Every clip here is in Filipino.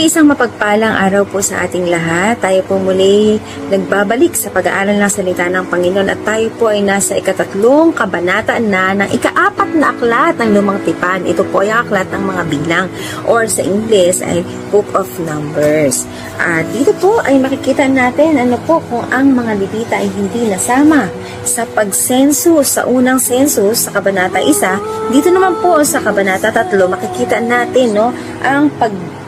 Muli isang mapagpalang araw po sa ating lahat. Tayo po muli nagbabalik sa pag-aaral ng salita ng Panginoon at tayo po ay nasa ikatatlong kabanata na ng ikaapat na aklat ng lumang tipan. Ito po ay aklat ng mga bilang or sa English ay Book of Numbers. At dito po ay makikita natin ano po kung ang mga Levita ay hindi nasama sa pagsensus sa unang census sa kabanata 1. Dito naman po sa kabanata 3 makikita natin no ang pag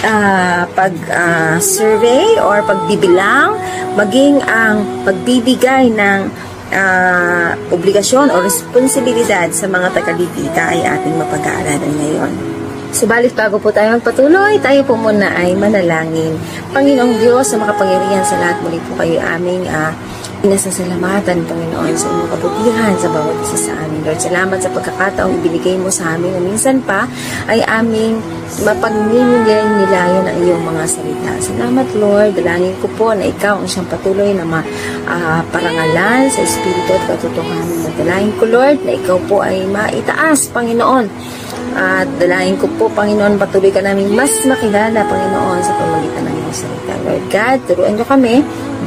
ah, pag ah, survey or pagbibilang maging ang pagbibigay ng ah, obligasyon o responsibilidad sa mga tagalipita ay ating mapag-aaralan ngayon. Subalit bago po tayo magpatuloy, tayo po muna ay manalangin. Panginoong Diyos, sa makapangyarihan sa lahat, muli po kayo aming ah, inasasalamatan, Panginoon, sa inyong kabutihan sa bawat isa sa amin. Lord, salamat sa pagkakataong ibinigay mo sa amin na minsan pa ay aming mapagninilay-nilayan ang iyong mga salita. Salamat, Lord. Dalangin ko po na ikaw ang siyang patuloy na maparangalan sa Espiritu at katotohanan. Dalangin ko, Lord, na ikaw po ay maitaas, Panginoon. At dalangin ko po, Panginoon, patuloy ka namin mas makilala, Panginoon, sa pamagitan ng iyong salita. Lord God, turuan niyo kami,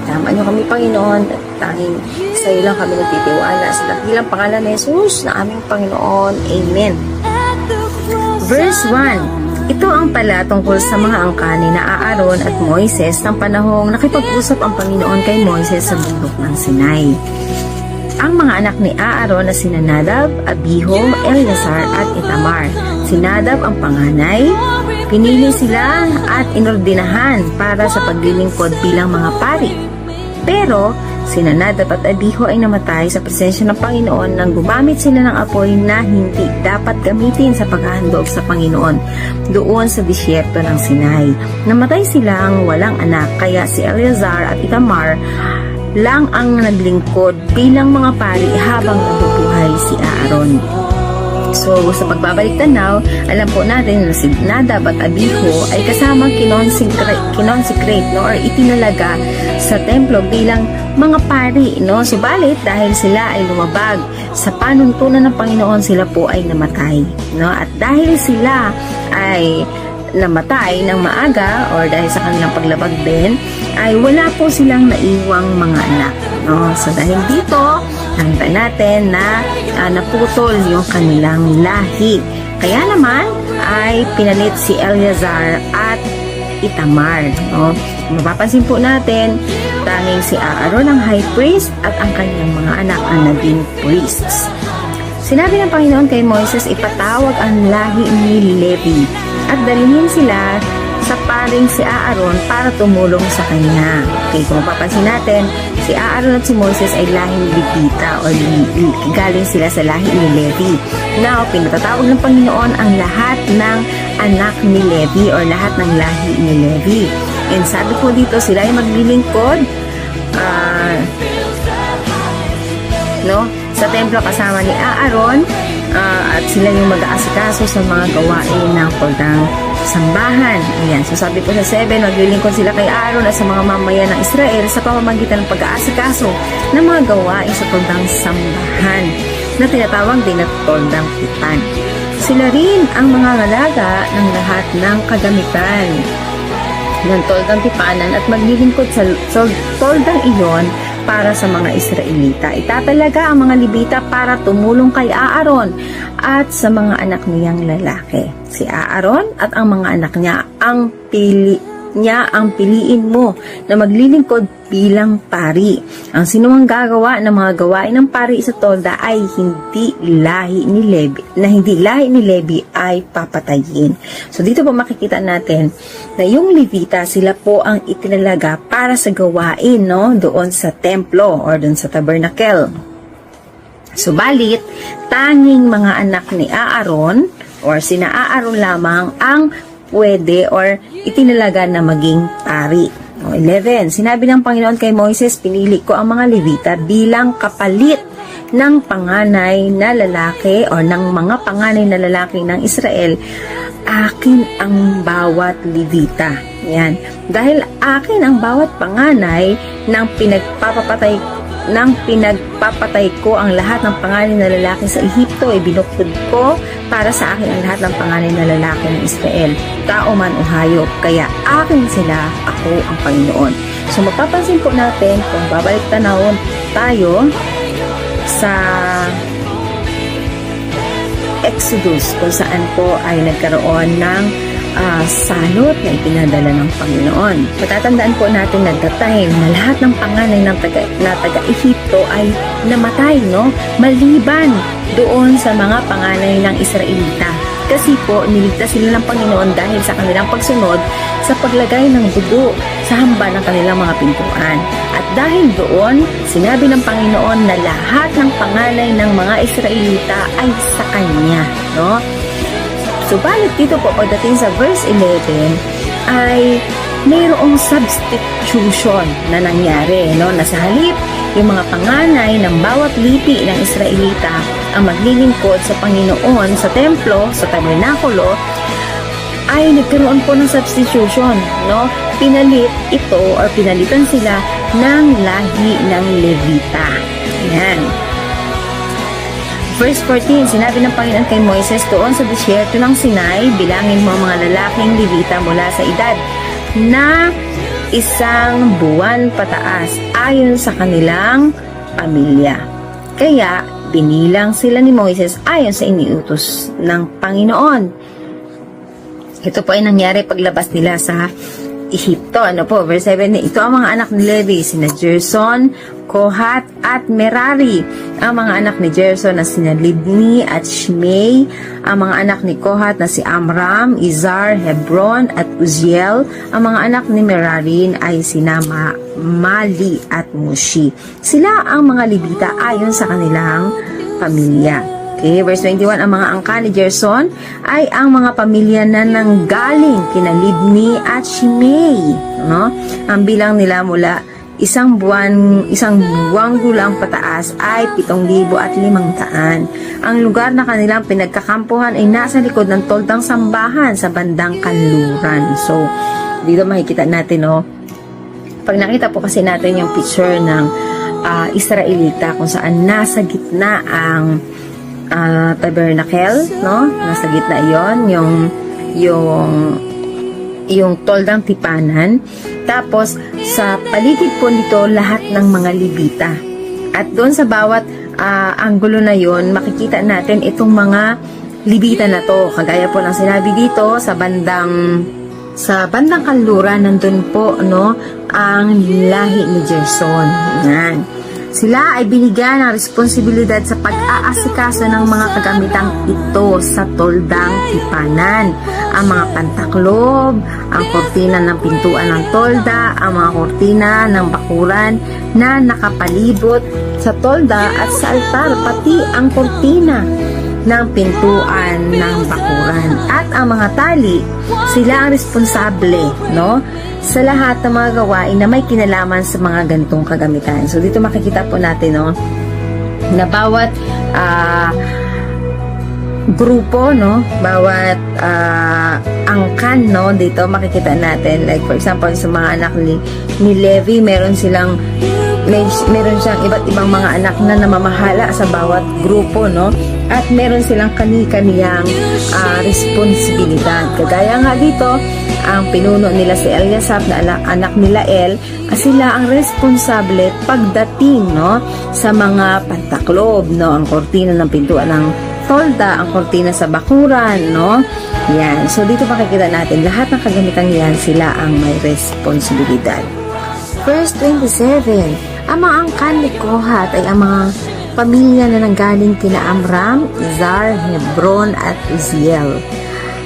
tama niyo kami, Panginoon, at tanging sa iyo lang kami nagtitiwala. Sa dakilang pangalan ni Jesus na aming Panginoon. Amen. Verse 1 Ito ang pala tungkol sa mga angkani na Aaron at Moises ng panahong nakipag-usap ang Panginoon kay Moises sa bundok ng Sinai. Ang mga anak ni Aaron na sina Nadab, Abiho, Eleazar at Itamar. Si Nadab ang panganay. Pinili sila at inordinahan para sa paglilingkod bilang mga pari. Pero, sina Nadab at Abiho ay namatay sa presensya ng Panginoon nang gumamit sila ng apoy na hindi dapat gamitin sa paghahandog sa Panginoon doon sa disyerto ng Sinai. Namatay silang walang anak kaya si Eleazar at Itamar lang ang naglingkod bilang mga pari habang nabubuhay si Aaron. So, sa pagbabalik tanaw, alam po natin na si Nadab at Abiho ay kasamang kinonsecrate, kinonsecrate no, or itinalaga sa templo bilang mga pari. No? Subalit, dahil sila ay lumabag sa panuntunan ng Panginoon, sila po ay namatay. No? At dahil sila ay namatay ng maaga or dahil sa kanilang paglabag din, ay wala po silang naiwang mga anak. No? So dahil dito, nakita natin na ah, naputol yung kanilang lahi. Kaya naman ay pinalit si Eleazar at Itamar. No? Mapapansin po natin, tanging si Aaron ang high priest at ang kanyang mga anak ang naging priests. Sinabi ng Panginoon kay Moises, ipatawag ang lahi ni Levi at dalhin sila sa paring si Aaron para tumulong sa kanya. Okay, kung mapapansin natin, si Aaron at si Moses ay lahing Levita o li- li- galing sila sa lahi ni Levi. Now, pinatatawag ng Panginoon ang lahat ng anak ni Levi o lahat ng lahi ni Levi. And sabi po dito, sila ay maglilingkod ah, no? Sa templo kasama ni Aaron ah, at sila yung mag-aasikaso sa mga gawain ng kordang sambahan. Ayan. So sabi po sa 7, maglilingkod sila kay Aaron at sa mga mamayan ng Israel sa pamamagitan ng pag-aasikaso ng mga gawain sa kordang sambahan na tinatawag din na kordang tipan. Sila rin ang mga ngalaga ng lahat ng kagamitan ng toldang tipanan at maglilingkod sa toldang iyon para sa mga Israelita. Itatalaga ang mga Libita para tumulong kay Aaron at sa mga anak niyang lalaki. Si Aaron at ang mga anak niya ang pili niya ang piliin mo na maglilingkod bilang pari. Ang sinumang gagawa ng mga gawain ng pari sa tolda ay hindi lahi ni Levi, na hindi lahi ni Levi ay papatayin. So dito po makikita natin na yung Levita sila po ang itinalaga para sa gawain no doon sa templo or doon sa tabernacle. Subalit, tanging mga anak ni Aaron or sina Aaron lamang ang pwede or itinalaga na maging pari. O, 11. Sinabi ng Panginoon kay Moises, pinili ko ang mga Levita bilang kapalit ng panganay na lalaki o ng mga panganay na lalaki ng Israel. Akin ang bawat Levita. Yan. Dahil akin ang bawat panganay ng pinagpapapatay nang pinagpapatay ko ang lahat ng pangalan na lalaki sa Ehipto, ay binukod ko para sa akin ang lahat ng pangalan na lalaki ng Israel, tao man o hayop, kaya akin sila, ako ang Panginoon. So mapapansin po natin kung babalik tanawon tayo sa Exodus kung saan po ay nagkaroon ng ah, salot na ipinadala ng Panginoon. Patatandaan po natin at the time na lahat ng panganay ng taga, na taga-Ehipto ay namatay, no? Maliban doon sa mga panganay ng Israelita. Kasi po, niligtas sila ng Panginoon dahil sa kanilang pagsunod sa paglagay ng dugo sa hamba ng kanilang mga pintuan. At dahil doon, sinabi ng Panginoon na lahat ng panganay ng mga Israelita ay sa Kanya. No? Subalit dito po pagdating sa verse 11 ay mayroong substitution na nangyari no na sa halip yung mga panganay ng bawat lipi ng Israelita ang maglilingkod sa Panginoon sa templo, sa tabernakulo ay nagkaroon po ng substitution, no? Pinalit ito or pinalitan sila ng lahi ng Levita. Yan. Verse 14, sinabi ng Panginoon kay Moises, doon sa disyerto ng Sinai, bilangin mo mga lalaking Levita mula sa edad na isang buwan pataas ayon sa kanilang pamilya. Kaya, binilang sila ni Moises ayon sa iniutos ng Panginoon. Ito po ay nangyari paglabas nila sa Ehipto. Ano po, verse 7, ito ang mga anak ni Levi, sina Gerson, Kohat, at Merari. Ang mga anak ni Gerson na sina Libni at Shimei. Ang mga anak ni Kohat na si Amram, Izar, Hebron, at Uziel. Ang mga anak ni Merari ay sina Ma- Mali at Mushi. Sila ang mga Libita ayon sa kanilang pamilya. Okay, verse 21, ang mga angka ni Gerson ay ang mga pamilya na nanggaling kina Libni at Shimei. No? Ang bilang nila mula isang buwan, isang buwang gulang pataas ay 7,500. Ang lugar na kanilang pinagkakampuhan ay nasa likod ng toldang sambahan sa bandang kanluran. So, dito makikita natin, no? Pag nakita po kasi natin yung picture ng ah, Israelita kung saan nasa gitna ang ah, tabernacle, no? Nasa gitna 'yon, yung yung yung toldang tipanan. Tapos sa paligid po nito lahat ng mga libita. At doon sa bawat ah, anggulo na 'yon, makikita natin itong mga libita na to. Kagaya po ng sinabi dito sa bandang sa bandang kanluran nandun po no ang lahi ni Gerson. Yan. Sila ay binigyan ng responsibilidad sa pag-aasikaso ng mga kagamitang ito sa toldang tipanan. Ang mga pantaklob, ang kortina ng pintuan ng tolda, ang mga kortina ng bakuran na nakapalibot sa tolda at sa altar, pati ang kortina ng pintuan ng bakuran. At ang mga tali, sila ang responsable, no? Sa lahat ng mga gawain na may kinalaman sa mga gantong kagamitan. So, dito makikita po natin, no? Na bawat ah, grupo, no? Bawat ah, angkan, no? Dito makikita natin. Like, for example, sa mga anak ni, ni Levi, meron silang may, meron siyang iba't ibang mga anak na namamahala sa bawat grupo, no? At meron silang kani-kaniyang ah, responsibilidad. Kagaya nga dito, ang pinuno nila si Eliasap na anak, anak nila El, ah, sila ang responsable pagdating, no? Sa mga pantaklob, no? Ang kortina ng pintuan ng tolda, ang kortina sa bakuran, no? Yan. So, dito makikita natin, lahat ng kagamitan yan, sila ang may responsibilidad. Verse 27, ang mga angkan ni Kohat ay ang mga pamilya na nanggaling kina Amram, Izar, Hebron at Uziel.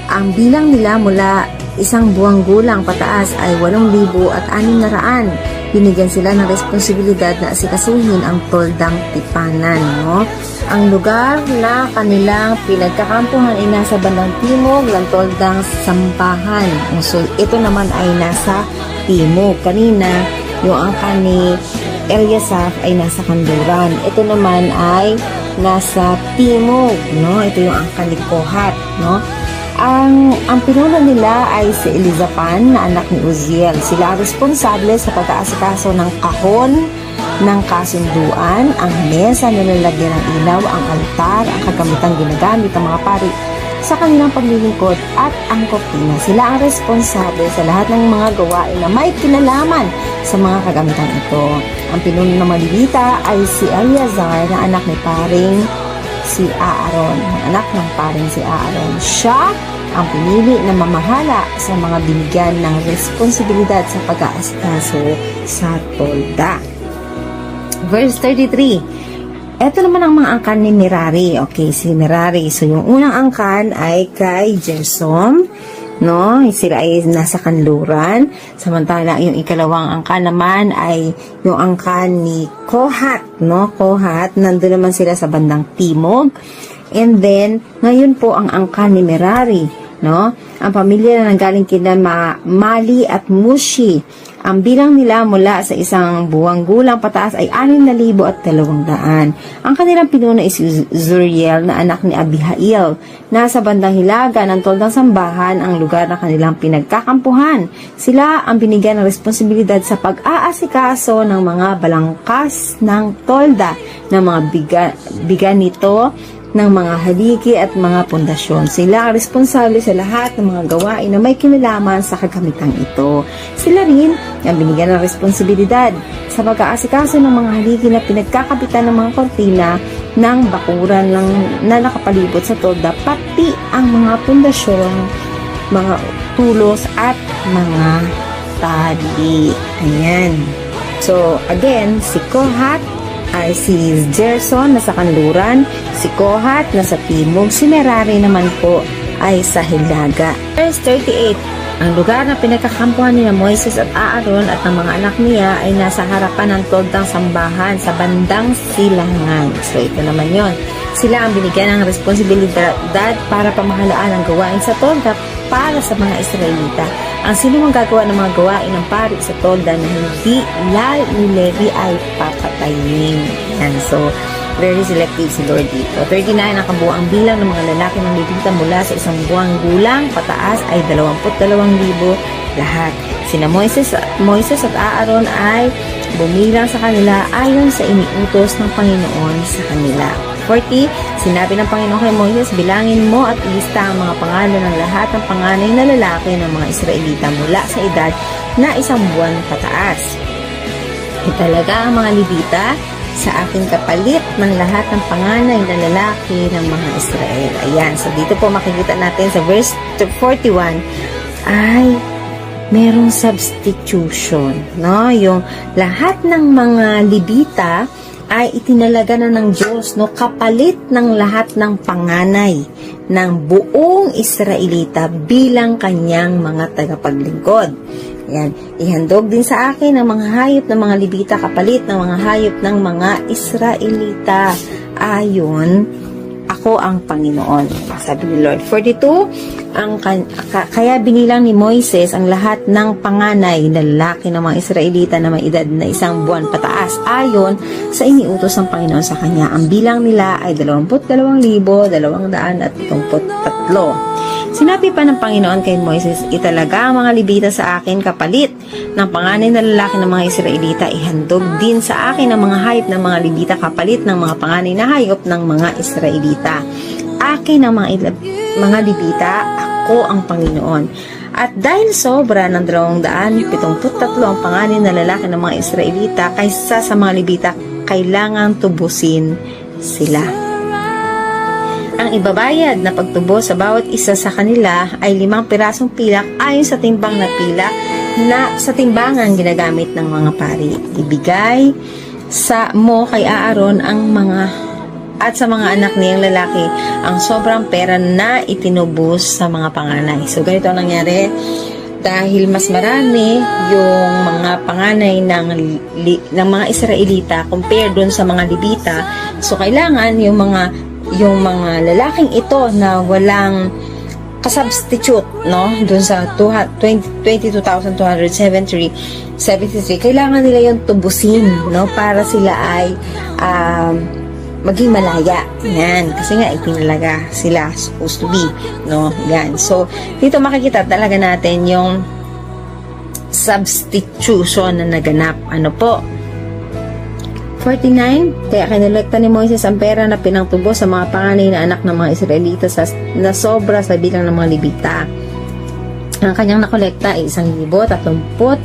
Ang bilang nila mula isang buwang gulang pataas ay 8,000 at 600. Binigyan sila ng responsibilidad na asikasuhin ang toldang tipanan. No? Ang lugar na kanilang pinagkakampuhan ay nasa bandang timog ng toldang sampahan. So, ito naman ay nasa timog. Kanina, yung angka ni Eliasaph ay nasa kanluran. Ito naman ay nasa timog, no? Ito yung angka ni Kohat, no? Ang ang pinuno nila ay si Elizapan na anak ni Uziel. Sila ang responsable sa pag-aasikaso ng kahon ng kasunduan, ang mesa na lalagyan ng ilaw, ang altar, ang kagamitang ginagamit ng mga pari sa kanilang paglilingkod at ang kortina. Sila ang responsable sa lahat ng mga gawain na may kinalaman sa mga kagamitan ito. Ang pinuno ng mga Levita ay si Eleazar na anak ni paring si Aaron, ang anak ng paring si Aaron. Siya ang pinili na mamahala sa mga binigyan ng responsibilidad sa pag-aasikaso sa tolda. Verse 33. Ito naman ang mga angkan ni Merari. Okay, si Merari. So, yung unang angkan ay kay Jersom. No? Sila ay nasa kanluran. Samantala, yung ikalawang angkan naman ay yung angkan ni Kohat. No? Kohat. Nandun naman sila sa bandang timog. And then, ngayon po ang angkan ni Merari. No? Ang pamilya na nanggaling kina Ma- Mali at Mushi. Ang bilang nila mula sa isang buwang gulang pataas ay 6,200. Ang kanilang pinuno is Zuriel na anak ni Abihail. Nasa bandang hilaga ng toldang sambahan ang lugar na kanilang pinagkakampuhan. Sila ang binigyan ng responsibilidad sa pag-aasikaso ng mga balangkas ng tolda ng mga biga, biga nito ng mga haligi at mga pundasyon. Sila ang responsable sa lahat ng mga gawain na may kinalaman sa kagamitang ito. Sila rin ang binigyan ng responsibilidad sa pag-aasikaso ng mga haligi na pinagkakapitan ng mga kortina ng bakuran ng, na nakapalibot sa tolda, pati ang mga pundasyon, mga tulos at mga tali. Ayan. So, again, si Kohat si Gerson na sa kanluran, si Kohat na sa timog, si Merari naman po ay sa Hilaga. Verse 38, ang lugar na pinagkakampuhan ni Moises at Aaron at ng mga anak niya ay nasa harapan ng todang sambahan sa bandang silangan. So ito naman yon. Sila ang binigyan ng responsibilidad para pamahalaan ang gawain sa tolda para sa mga Israelita. Ang sino ang gagawa ng mga gawain ng pari sa tolda na hindi lal ni Levi ay papatayin. Yan. So, very selective si Lord dito. 39 ang kabuang bilang ng mga lalaki ng Levita mula sa isang buwang gulang pataas ay 22,000 lahat. Sina Moises, Moises at Aaron ay bumilang sa kanila ayon sa iniutos ng Panginoon sa kanila. 40, sinabi ng Panginoon kay Moises, bilangin mo at ilista ang mga pangalan ng lahat ng panganay na lalaki ng mga Israelita mula sa edad na isang buwan pataas. Italaga ang mga Levita sa aking kapalit ng lahat ng panganay na lalaki ng mga Israel. Ayan, so dito po makikita natin sa verse 41 ay merong substitution, no? Yung lahat ng mga Levita ay itinalaga na ng Diyos no? Kapalit ng lahat ng panganay ng buong Israelita bilang kanyang mga tagapaglingkod. Yan, ihandog din sa akin ang mga hayop ng mga Libita kapalit ng mga hayop ng mga Israelita. Ayon ako ang Panginoon. Sabi ni Lord. 42, ang, kaya binilang ni Moises ang lahat ng panganay na lalaki ng mga Israelita na may edad na isang buwan pataas ayon sa iniutos ng Panginoon sa kanya. Ang bilang nila ay 22,273. Sinabi pa ng Panginoon kay Moises, italaga ang mga libita sa akin kapalit ng panganay na lalaki ng mga Israelita, ihandog din sa akin ang mga hayop ng mga libita kapalit ng mga panganay na hayop ng mga Israelita. Akin ang mga, mga libita, ako ang Panginoon. At dahil sobra ng 273 ang panganay na lalaki ng mga Israelita kaysa sa mga libita, kailangan tubusin sila. Ang ibabayad na pagtubo sa bawat isa sa kanila ay limang pirasong pilak ayon sa timbang na pilak na sa timbangan ginagamit ng mga pari. Ibigay sa mo kay Aaron ang mga at sa mga anak niyang lalaki ang sobrang pera na itinubos sa mga panganay. So, ganito ang nangyari. Dahil mas marami yung mga panganay ng, ng mga Israelita compare dun sa mga Libita. So, kailangan yung mga yung mga lalaking ito na walang kasubstitute, no? Doon sa 22,273, 73, kailangan nila yung tubusin, no? Para sila ay um, maging malaya. Yan. Kasi nga, itinalaga sila supposed to be, no? Yan. So, dito makikita talaga natin yung substitution na naganap. Ano po? 49, kaya kinolekta ni Moises ang pera na pinangtubo sa mga panganay na anak ng mga Israelita sa, na sobra sa bilang ng mga Libita. Ang kanyang nakolekta ay isang libo, tatumput,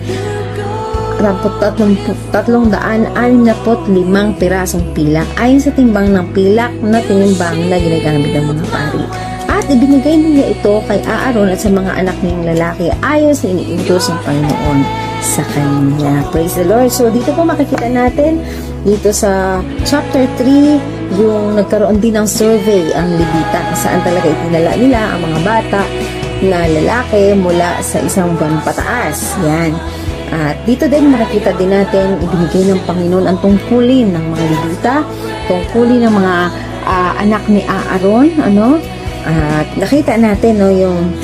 tatlong daan anim limang pirasong pilak ayon sa timbang ng pilak na tinimbang na ginagamit ng mga pari. At ibinigay niya ito kay Aaron at sa mga anak niyang lalaki ayon sa iniutos ng Panginoon sa kanya. Praise the Lord. So dito po makikita natin dito sa chapter 3 yung nagkaroon din ng survey ang Libita saan talaga itinala nila ang mga bata na lalaki mula sa isang buwan pataas. Yan. At dito din makikita din natin ibinigay ng Panginoon ang tungkulin ng mga Libita, tungkulin ng mga ah, anak ni Aaron, ano? At nakita natin no yung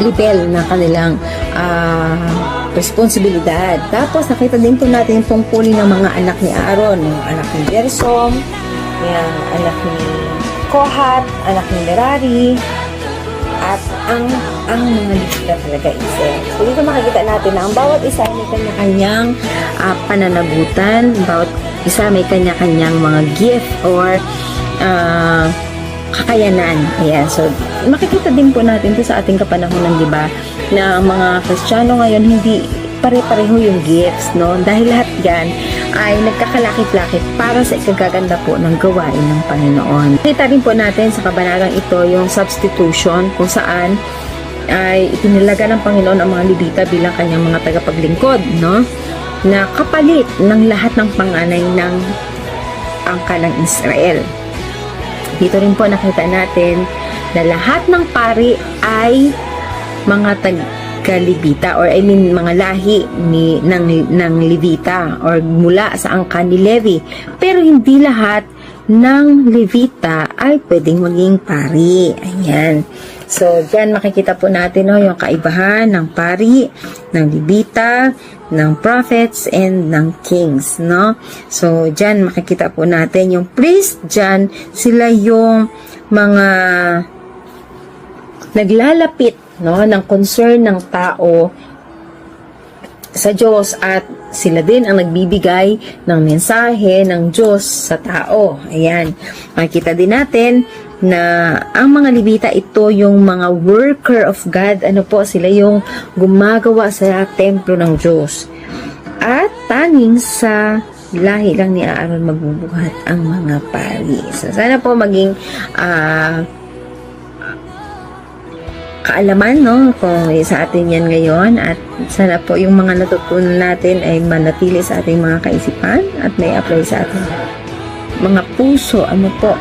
level na kanilang ah, responsibilidad. Tapos nakita din po natin yung tungkulin ng mga anak ni Aaron, yung anak ni Gersom, yung anak ni Kohat, anak ni Merari, at ang ang mga lista talaga isa. So dito makikita natin na ang bawat isa ay may kanya-kanyang ah, pananagutan, bawat isa may kanya-kanyang mga gift or ah, kakayanan. Ayan. So, makikita din po natin to sa ating kapanahonan, di ba? Na mga Kristiyano ngayon hindi pare-pareho yung gifts, no? Dahil lahat yan ay nagkakalakip-lakip para sa ikagaganda po ng gawain ng Panginoon. Kita rin po natin sa kabanatang ito yung substitution kung saan ay itinilaga ng Panginoon ang mga Libita bilang kanyang mga tagapaglingkod, no? Na kapalit ng lahat ng panganay ng angka ng Israel. Dito rin po nakita natin na lahat ng pari ay mga taga-Libita or I mean mga lahi ni, ng, ng Levita or mula sa angka ni Levi. Pero hindi lahat ng Levita ay pwedeng maging pari. Ayan. So, dyan makikita po natin no, yung kaibahan ng pari, ng Levita, ng prophets, and ng kings. No? So, dyan makikita po natin yung priest dyan, sila yung mga naglalapit no, ng concern ng tao sa Diyos at sila din ang nagbibigay ng mensahe ng Diyos sa tao. Ayan. Makikita din natin na ang mga Libita ito yung mga worker of God. Ano po, sila yung gumagawa sa templo ng Diyos. At tanging sa lahi lang ni Aaron magbubuhat ang mga pari. So, sana po maging ah, kaalaman no kung sa atin yan ngayon. At sana po yung mga natutunan natin ay manatili sa ating mga kaisipan at may apply sa ating mga puso. Ano po?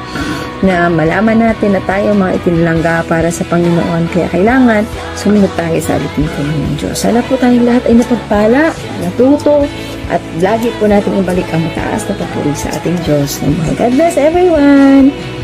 Na malaman natin na tayo mga itinalangga para sa Panginoon. Kaya kailangan sumunod tayo sa alitin po ng Diyos. Sana po tayong lahat ay napagpala natuto at lagi po natin ibalik ang mataas na papuri sa ating Diyos. God bless everyone!